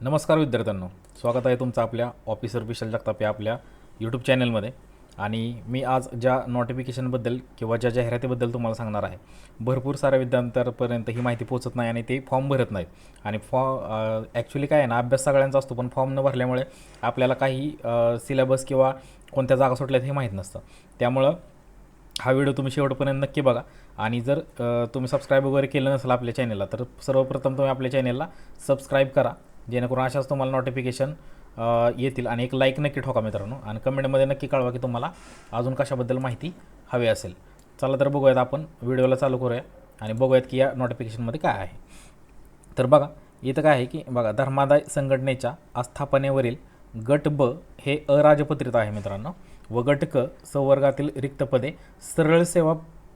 नमस्कार विद्यार्थ्यांनो स्वागत आहे तुमचं आपल्या ऑफिसर विशाल जगताप या आपल्या यूट्यूब चॅनलमध्ये आणि मी आज ज्या नोटिफिकेशनबद्दल किंवा ज्या जाहिरातीबद्दल तुम्हाला सांगणार आहे भरपूर साऱ्या विद्यार्थ्यांपर्यंत ही माहिती पोचत नाही आणि ते फॉर्म भरत नाहीत. आणि फॉ ॲक्च्युली काय आहे ना अभ्यास सगळ्यांचा असतो पण फॉर्म न भरल्यामुळे आपल्याला काही सिलेबस किंवा कोणत्या जागा सुटल्यात हे माहीत नसतं. त्यामुळं हा व्हिडिओ तुम्ही शेवटपर्यंत नक्की बघा. आणि जर तुम्ही सबस्क्राईब वगैरे केलं नसेल आपल्या चॅनलला तर सर्वप्रथम तुम्ही आपल्या चॅनलला सबस्क्राईब करा. जेणेकरून अशाच तुम्हाला नोटिफिकेशन येतील आणि एक लाईक नक्की ठोका मित्रांनो. आणि कमेंटमध्ये नक्की कळवा की तुम्हाला अजून कशाबद्दल माहिती हवी असेल. चला तर बघूयात आपण व्हिडिओला चालू करूया आणि बघूयात की या नोटिफिकेशनमध्ये काय आहे. तर बघा इथं काय आहे की बघा धर्मादाय संघटनेच्या आस्थापनेवरील गट ब हे अराजपत्रित आहे मित्रांनो. व गट क संवर्गातील रिक्त पदे सरळ सेवा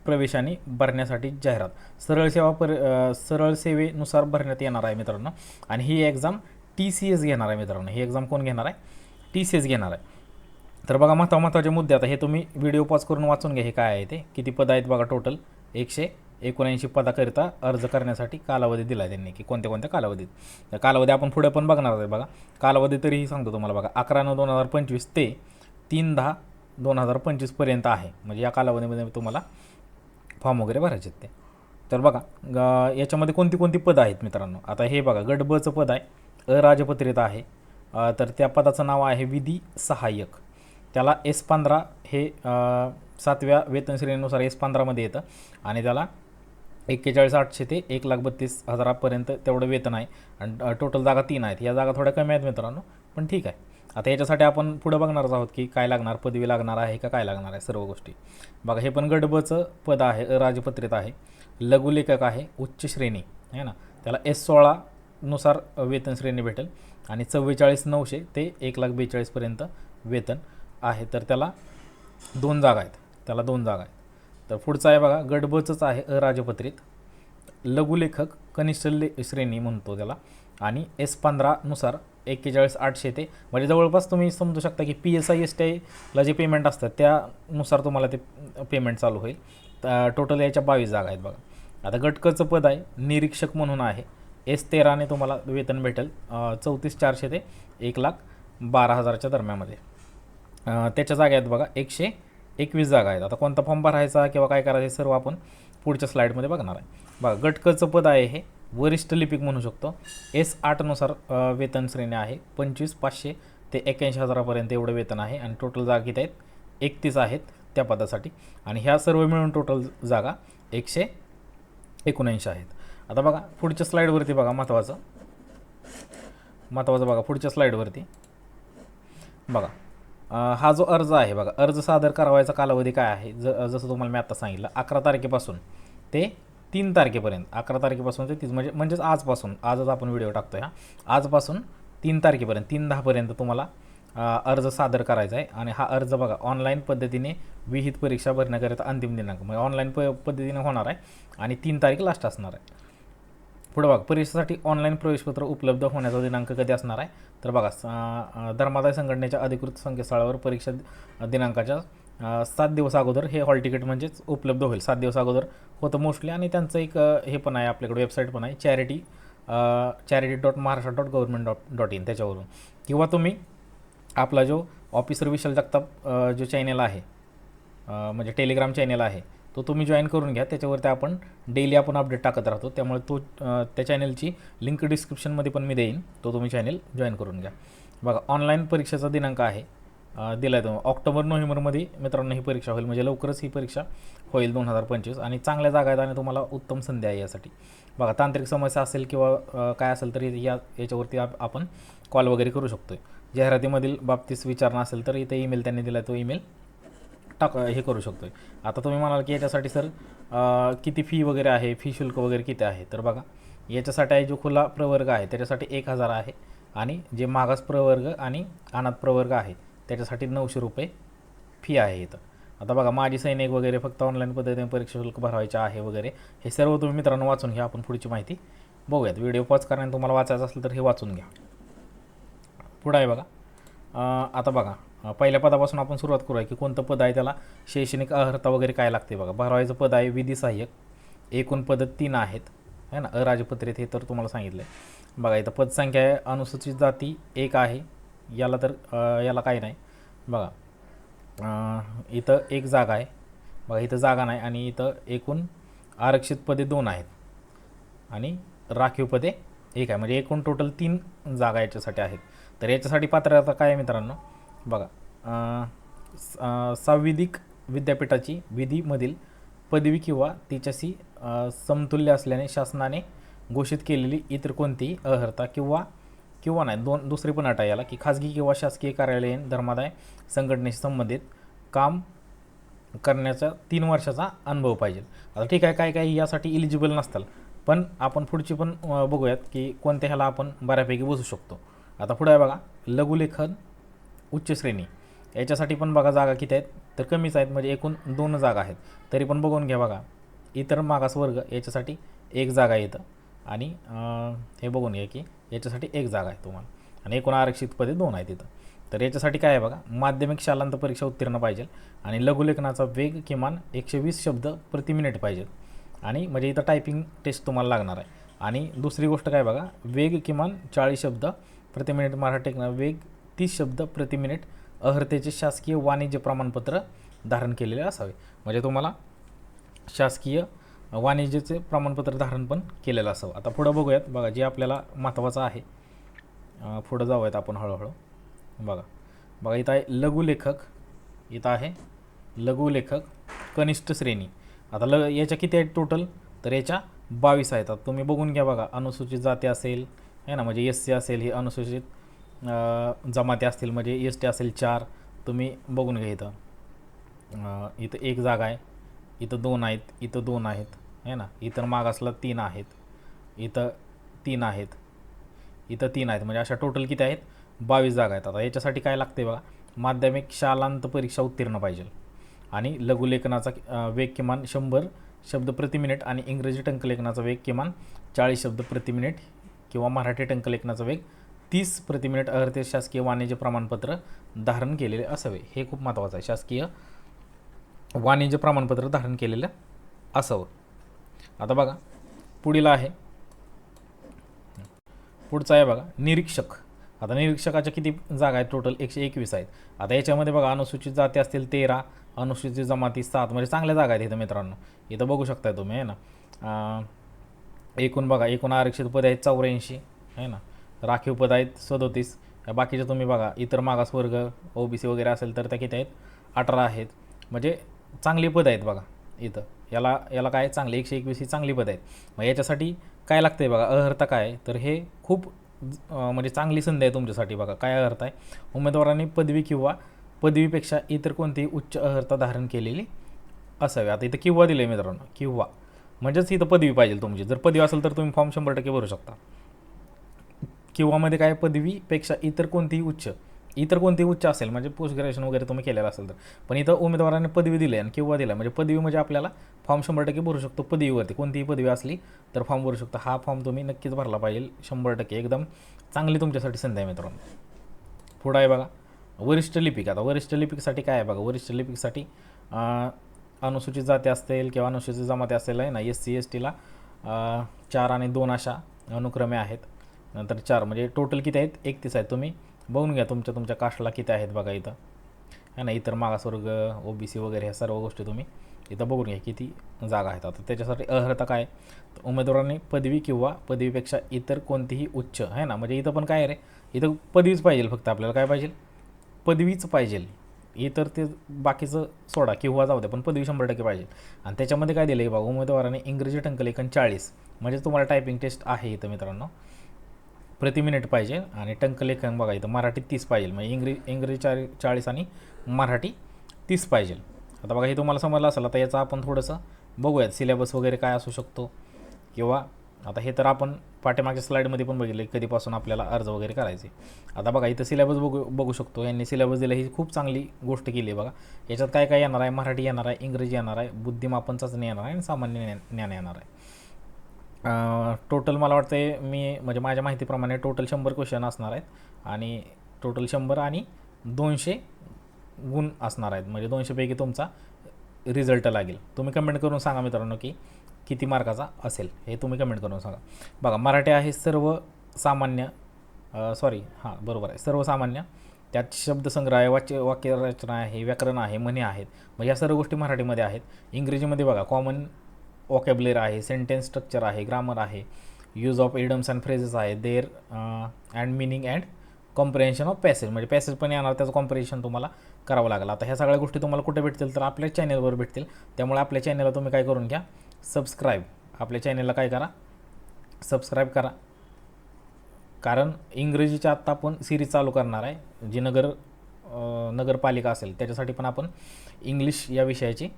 प्रवेशाने भरण्यासाठी जाहिरात. सरळ सेवा पर सरळ सेवेनुसार भरण्यात येणार आहे मित्रांनो. आणि ही एक्झाम टी सी एस घेणार आहे मित्रांनो. ही एक्झाम कोण घेणार आहे? टी सी एस घेणार आहे. तर बघा महत्त्वा महत्त्वाचे मुद्दे आता हे तुम्ही व्हिडिओ पॉज करून वाचून घ्या. हे काय आहे ते? किती पदं आहेत बघा टोटल एकशे एकोणऐंशी पदाकरिता अर्ज करण्यासाठी कालावधी दिला आहे त्यांनी. की कोणत्या कोणत्या कालावधीत? तर कालावधी आपण पुढे पण बघणार आहे बघा. कालावधी तरीही सांगतो तुम्हाला बघा. अकरा नऊ दोन हजार पंचवीस ते तीन दहा दोन हजार पंचवीसपर्यंत आहे. म्हणजे या कालावधीमध्ये तुम्हाला फॉर्म वगैरे भरायचे आहेत ते. तर बघा ग- याच्यामध्ये कोणती कोणती पदं आहेत मित्रांनो? आता हे बघा गट बचं पद आहे अराजपत्रित आहे तर त्या पदाचं नाव आहे विधी सहाय्यक. त्याला एस पंधरा हे सातव्या वेतन श्रेणीनुसार एस पंधरामध्ये येतं. आणि त्याला एक्केचाळीस आठशे ते एक लाख बत्तीस हजारापर्यंत तेवढं वेतन आहे. आणि टोटल जागा तीन आहेत. या जागा थोड्या कमी आहेत मित्रांनो पण ठीक आहे. आता याच्यासाठी आपण पुढं बघणारच आहोत की काय लागणार पदवी लागणार आहे का काय लागणार आहे सर्व गोष्टी. बघा हे पण गडबचं पद आहे राजपत्रित आहे. लघुलेखक आहे उच्च श्रेणी आहे ना? त्याला एस सोळानुसार वेतन श्रेणी भेटेल आणि चव्वेचाळीस नऊशे ते एक लाख बेचाळीसपर्यंत वेतन आहे. तर त्याला दोन जागा आहेत. त्याला दोन जागा आहेत. तर पुढचं आहे बघा गडबचंच आहे अराजपत्रित लघुलेखक कनिष्ठ ले श्रेणी म्हणतो त्याला. आणि एस पंधरानुसार एक्केचाळीस आठशे ते. म्हणजे जवळपास तुम्ही समजू शकता की P S I S T आयला जे पेमेंट असतं त्यानुसार तुम्हाला ते पेमेंट चालू होईल. टोटल याच्या बावीस जागा आहेत बघा. आता गटकचं पद आहे निरीक्षक म्हणून आहे. एस तेराने तुम्हाला वेतन भेटेल चौतीस चारशे ते एक लाख बारा हजाराच्या दरम्यामध्ये त्याच्या जागा आहेत बघा एकशे एकवीस जागा आहेत. आता कोणता फॉर्म भरायचा किंवा काय करायचं सर्व आपण पुढच्या स्लाईडमध्ये बघणार आहे. बघा गटकचं पद आहे हे. वरिष्ठ लिपिक म्हणू शकतो. एस आठनुसार वेतन श्रेणी आहे. पंचवीस पाचशे ते एक्याऐंशी हजारापर्यंत एवढं वेतन आहे आणि टोटल जागा किती आहेत एकतीस आहेत त्या पदासाठी. आणि ह्या सर्व मिळून टोटल जागा एकशे एकोणऐंशी आहेत. आता बघा पुढच्या स्लाईडवरती बघा महत्त्वाचं महत्त्वाचं बघा पुढच्या स्लाईडवरती बघा हा जो अर्ज आहे बघा अर्ज सादर करावायचा कालावधी काय आहे? ज जसं तुम्हाला मी आत्ता सांगितलं अकरा तारखेपासून ते तीन तारखेपर्यंत अकरा तारखेपासून ते तीस म्हणजे म्हणजेच आजपासून आजच आपण व्हिडिओ टाकतो आहे हा. आजपासून तीन तारखेपर्यंत तीन दहापर्यंत तुम्हाला अर्ज सादर करायचा आहे. आणि हा अर्ज बघा ऑनलाईन पद्धतीने विहित परीक्षा भरण्याकरिता अंतिम दिनांक म्हणजे ऑनलाईन प पद्धतीने होणार आहे आणि तीन तारीख लास्ट असणार आहे. पुढे बघा परीक्षेसाठी ऑनलाईन प्रवेशपत्र उपलब्ध होण्याचा दिनांक कधी असणार आहे? तर बघा धर्मादाय संघटनेच्या अधिकृत संकेतस्थळावर परीक्षा दिनांकाच्या सात दिवस अगोदर हे हॉल तिकीट म्हणजेच उपलब्ध होईल. सात दिवस अगोदर होतं मोस्टली. आणि त्यांचं एक हे पण आहे आपल्याकडे वेबसाईट पण आहे charity charity dot Maharashtra dot government dot dot in त्याच्यावरून. किंवा तुम्ही आपला जो ऑफिसर विशाल जगताप जो चॅनेल आहे म्हणजे टेलिग्राम चॅनेल आहे तो तुम्ही जॉईन करून घ्या. त्याच्यावरती आपण डेली आपण अपडेट टाकत राहतो. त्यामुळे तो त्या चॅनलची लिंक डिस्क्रिप्शनमध्ये पण मी देईन. तो तुम्ही चॅनेल जॉईन करून घ्या. बघा ऑनलाईन परीक्षेचा दिनांक आहे. दिला आहे ऑक्टोबर नोव्हेंबरमध्ये मित्रांनो ही परीक्षा होईल. म्हणजे लवकरच ही परीक्षा होईल दोन हजार पंचवीस. आणि चांगल्या जागा आहेत आणि तुम्हाला उत्तम संधी आहे यासाठी. बघा तांत्रिक समस्या असेल किंवा काय असेल तरी या याच्यावरती आप आपण कॉल वगैरे करू शकतो जाहिरातीमधील बाबतीस विचारणा असेल तर इथे ईमेल त्यांनी दिला तो ईमेल टाक हे करू शकतो आता तुम्ही म्हणाल की याच्यासाठी सर किती फी वगैरे आहे? फी शुल्क वगैरे किती आहे? तर बघा याच्यासाठी आहे जो खुला प्रवर्ग आहे त्याच्यासाठी एक हजार आहे. आणि जे मागास प्रवर्ग आणि अनाथ प्रवर्ग आहे त्याच्यासाठी नऊशे रुपये फी आहे इथं. आता बघा माझी सैनिक वगैरे फक्त ऑनलाईन पद्धतीने परीक्षा शुल्क भरवायचे आहे वगैरे हे सर्व तुम्ही मित्रांनो वाचून घ्या. आपण पुढची माहिती बघूयात. व्हिडिओ पॉज करण्याने तुम्हाला वाचायचं असेल तर हे वाचून घ्या. पुढं आहे बघा. आता बघा पहिल्या पदापासून आपण सुरुवात करूया की कोणतं पद आहे त्याला शैक्षणिक अर्हता वगैरे काय लागते बघा. भरवायचं पद आहे विधी सहाय्यक एकूण पद तीन आहेत. आहे ना? अराजपत्रित हे तर तुम्हाला सांगितलं आहे बघा इथं पदसंख्या आहे अनुसूचित जाती एक आहे. याला तर याला काही नाही. बघा इथं एक जागा आहे. बघा इथं जागा नाही आणि इथं एकूण आरक्षित पदे दोन आहेत. आणि राखीव पदे एक आहे. म्हणजे एकूण टोटल तीन जागा याच्यासाठी आहेत. तर याच्यासाठी पात्रता काय आहे मित्रांनो? बघा स- सांविधिक विद्यापीठाची विधीमधील पदवी किंवा तिच्याशी समतुल्य असल्याने शासनाने घोषित केलेली इतर कोणतीही अर्हता किंवा किंवा नाही दोन दुसरी पण अट आहे याला की खाजगी किंवा शासकीय कार्यालयीन धर्मादाय संघटनेशी संबंधित काम करण्याचा तीन वर्षाचा अनुभव पाहिजे. आता ठीक आहे काय काय यासाठी इलिजिबल नसतात पण आपण पुढची पण बघूयात की कोणत्या ह्याला आपण बऱ्यापैकी बसू शकतो. आता पुढे आहे बघा लघुलेखन उच्च श्रेणी. याच्यासाठी पण बघा जागा किती आहेत तर कमीच आहेत म्हणजे एकूण दोन जागा आहेत. तरी पण बघून घ्या बघा इतर मागास वर्ग याच्यासाठी एक जागा येतं आणि हे बघून घ्या की याच्यासाठी एक जागा आहे तुम्हाला. आणि एकूण आरक्षित पदे दोन आहेत तिथं तर याच्यासाठी काय आहे बघा माध्यमिक शालांत परीक्षा उत्तीर्ण पाहिजे आणि लघुलेखनाचा वेग किमान एकशे वीस शब्द प्रति मिनिट पाहिजे. आणि म्हणजे इथं टायपिंग टेस्ट तुम्हाला लागणार आहे. आणि दुसरी गोष्ट काय बघा वेग किमान चाळीस शब्द प्रति मिनिट मराठी वेग तीस शब्द प्रति मिनिट अहर्तेचे शासकीय वाणिज्य प्रमाणपत्र धारण केलेले असावे. म्हणजे तुम्हाला शासकीय वाणिज्याचे प्रमाणपत्र धारण पण केलेलं असावं. आता पुढं बघूयात. बघा जे आपल्याला महत्त्वाचं आहे पुढं जाऊयात आपण हळूहळू. बघा बघा इथं आहे लघुलेखक इथं आहे लघुलेखक कनिष्ठ श्रेणी. आता ल याच्या किती आहेत टोटल तर याच्या बावीस आहेत. आता तुम्ही बघून घ्या बघा अनुसूचित जाती असेल आहे ना म्हणजे एस सी असेल ही अनुसूचित जमाती असतील म्हणजे एस टी असेल चार तुम्ही बघून घ्या इथं. इथं एक जागा आहे. इथं दोन आहेत इथं दोन आहेत है ना? इतर मागासला तीन आहेत इथं तीन आहेत इथं तीन आहेत. म्हणजे अशा टोटल किती आहेत? बावीस जागा आहेत. आता याच्यासाठी काय लागते बघा? माध्यमिक शालांत परीक्षा उत्तीर्ण पाहिजे. आणि लघुलेखनाचा वेग किमान शंभर शब्द प्रति मिनिट आणि इंग्रजी टंकलेखनाचा वेग किमान चाळीस शब्द प्रति मिनिट किंवा मराठी टंकलेखनाचा वेग तीस प्रति मिनिट अहर्ते शासकीय वाणिज्य प्रमाणपत्र धारण केलेले असावे. हे खूप महत्त्वाचं आहे. शासकीय वाणिज्य प्रमाणपत्र धारण केलेलं असावं. आता बघा पुढील आहे. पुढचा आहे बघा निरीक्षक. आता निरीक्षकाच्या किती जागा आहेत? टोटल एकशे एकवीस आहेत. आता याच्यामध्ये बघा अनुसूचित जाती असतील तेरा अनुसूचित जमाती सात म्हणजे चांगल्या जागा आहेत इथं मित्रांनो. इथं बघू शकताय तुम्ही आहे ना? एकूण बघा एकूण आरक्षित पद आहेत चौऱ्याऐंशी आहे ना? राखीव पद आहेत सदोतीस. या बाकीचे तुम्ही बघा इतर मागासवर्ग ओ बी सी वगैरे असेल तर त्या किती आहेत? अठरा आहेत. म्हणजे चांगली पद आहेत बघा इथं. याला याला काय चांगली एकशे एकवीस ही चांगली पद आहेत. मग याच्यासाठी काय लागतं आहे बघा अहर्ता काय आहे? तर हे खूप म्हणजे चांगली संधी आहे तुमच्यासाठी बघा काय अहर्ता आहे? उमेदवारांनी पदवी किंवा पदवीपेक्षा इतर कोणतीही उच्च अहर्ता धारण केलेली असावी. आता इथं किंवा दिलं आहे मित्रांनो किंवा. म्हणजेच इथं पदवी पाहिजे तुमची. जर पदवी असेल तर तुम्ही फॉर्म शंभर टक्के भरू शकता. किंवामध्ये काय? पदवीपेक्षा इतर कोणतीही उच्च इतर कोणतीही उच्च असेल म्हणजे पोस्ट ग्रॅज्युएशन वगैरे तुम्ही केलेलं असेल तर. पण इथं उमेदवाराने पदवी दिली आणि किंवा दिला म्हणजे पदवी म्हणजे आपल्याला फॉर्म शंभर टक्के भरू शकतो पदवीवरती. कोणतीही पदवी असली तर फॉर्म भरू शकतो. हा फॉर्म तुम्ही नक्कीच भरला पाहिजे शंभर टक्के. एकदम चांगली तुमच्यासाठी संधी आहे मित्रांनो. पुढं आहे बघा वरिष्ठ लिपिक. आता वरिष्ठ लिपिकसाठी काय आहे बघा? वरिष्ठ लिपिकसाठी अनुसूचित जाती असतील किंवा अनुसूचित जमाती असेल आहे ना एस सी एस टीला चार आणि दोन अशा अनुक्रमे आहेत. नंतर चार म्हणजे टोटल किती आहेत? एकतीस आहेत तुम्ही. बघून घ्या तुमच्या तुमच्या कास्टला किती आहेत बघा इथं. है ना इतर मागासवर्ग ओ बी सी वगैरे ह्या सर्व गोष्टी तुम्ही इथं बघून घ्या किती जागा आहेत. आता त्याच्यासाठी अर्हता काय? तर उमेदवारांनी पदवी किंवा पदवीपेक्षा इतर कोणतीही उच्च आहे ना म्हणजे इथं पण काय रे? इथं पदवीच पाहिजे फक्त आपल्याला काय पाहिजे? पदवीच पाहिजे. इतर ते बाकीचं सोडा किंवा जाऊ द्या पण पदवी शंभर टक्के पाहिजे. आणि त्याच्यामध्ये काय दिलं आहे बघा उमेदवाराने इंग्रजी टंकलेखन चाळीस म्हणजे तुम्हाला टायपिंग टेस्ट आहे इथं मित्रांनो. प्रति मिनिट पाहिजे आणि टंकलेखन बघा इथं मराठी तीस पाहिजे. म्हणजे इंग्रजी इंग्रजी चाळी चाळीस आणि मराठी तीस पाहिजे. आता बघा हे तुम्हाला समजलं असेल आता याचं आपण थोडंसं बघूयात सिलेबस वगैरे काय असू शकतो. किंवा आता हे तर आपण पाठीमागच्या स्लाईडमध्ये पण बघितलं की कधीपासून आपल्याला अर्ज वगैरे करायचे. आता बघा इथं सिलेबस बघू बघू शकतो. यांनी सिलेबस दिला ही खूप चांगली गोष्ट केली आहे बघा. याच्यात काय काय येणार आहे? मराठी येणार आहे इंग्रजी येणार आहे बुद्धिमापन चाचणी येणार आहे आणि सामान्य ज्ञान येणार आहे. टोटल मला वाटते मी म्हणजे माझ्या माहितीप्रमाणे टोटल शंभर क्वेश्चन असणार आहेत. आणि टोटल शंभर आणि दोनशे गुण असणार आहेत. म्हणजे दोनशेपैकी तुमचा रिझल्ट लागेल. तुम्ही कमेंट करून सांगा मित्रांनो की किती मार्काचा असेल. हे तुम्ही कमेंट करून सांगा. बघा मराठी आहे सर्व सामान्य सॉरी हां बरोबर आहे. सर्वसामान्य त्यात शब्दसंग्रह आहे वाच्य वाक्यरचना आहे व्याकरण आहे म्हणे आहेत. मग या सर्व गोष्टी मराठीमध्ये आहेत. इंग्रजीमध्ये बघा कॉमन वॉकॅबलेर आहे सेंटेन्स स्ट्रक्चर आहे ग्रामर आहे use of idioms and phrases आहे there and meaning and comprehension of passage म्हणजे पॅसेज पण येणार त्याचं कॉम्प्रिहेन्शन तुम्हाला करावं लागेल. आता ह्या सगळ्या गोष्टी तुम्हाला कुठे भेटतील तर आपल्या चॅनलवर भेटतील. त्यामुळे आपल्या चॅनलला तुम्ही काय करून घ्या सबस्क्राईब आपल्या चॅनलला काय करा सबस्क्राईब करा. कारण इंग्रजीच्या आत्ता आपण सिरीज चालू करणार आहे. जी नगर नगरपालिका असेल त्याच्यासाठी पण आपण इंग्लिश या विषयाची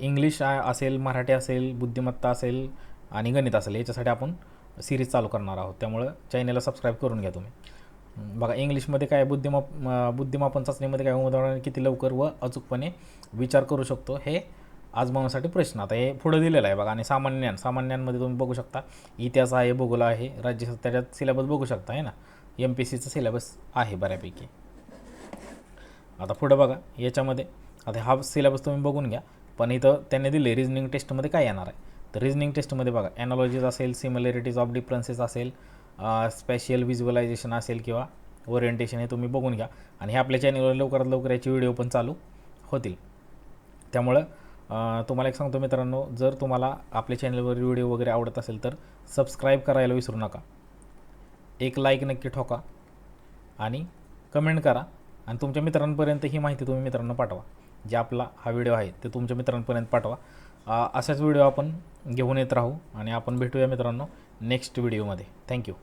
इंग्लिश असेल मराठी असेल बुद्धिमत्ता असेल आणि गणित असेल याच्यासाठी आपण सिरीज चालू करणार आहोत. त्यामुळं चॅनेलला सबस्क्राईब करून घ्या तुम्ही. बघा इंग्लिशमध्ये काय बुद्धिमाप बुद्धिमापन चाचणीमध्ये काय उमेदवारांनी किती लवकर व अचूकपणे विचार करू शकतो हे आजमावण्यासाठी प्रश्न. आता हे पुढं दिलेलं आहे बघा आणि सामान्य ज्ञान सामान्यांमध्ये तुम्ही बघू शकता इतिहास आहे भूगोल आहे राज्य त्याच्यात सिलेबस बघू शकता आहे ना? एम पी सीचं सिलेबस आहे बऱ्यापैकी. आता पुढं बघा याच्यामध्ये आता हा सिलेबस तुम्ही बघून घ्या. पण इथं त्यांनी दिले रिजनिंग टेस्टमध्ये काय येणार आहे? तर रिजनिंग टेस्टमध्ये बघा ॲनॉलॉजीज असेल सिमिलॅरिटीज ऑफ डिफरन्सेस असेल स्पेशल व्हिज्युअलायझेशन असेल किंवा ओरिएंटेशन हे तुम्ही बघून घ्या. आणि हे आपल्या चॅनलवर लवकरात लवकर याचे व्हिडिओ पण चालू होतील. त्यामुळं तुम्हाला एक सांगतो मित्रांनो जर तुम्हाला आपल्या चॅनलवर व्हिडिओ वगैरे आवडत असेल तर सबस्क्राईब करायला विसरू नका. एक लाईक नक्की ठोका आणि कमेंट करा. आणि तुमच्या मित्रांपर्यंत ही माहिती तुम्ही मित्रांनो पाठवा. जे आपला हा व्हिडिओ आहे ते तुमच्या मित्रांपर्यंत पाठवा. असाच व्हिडिओ आपण घेऊन येत राहू आणि आपण भेटूया मित्रांनो नेक्स्ट व्हिडिओमध्ये. थँक्यू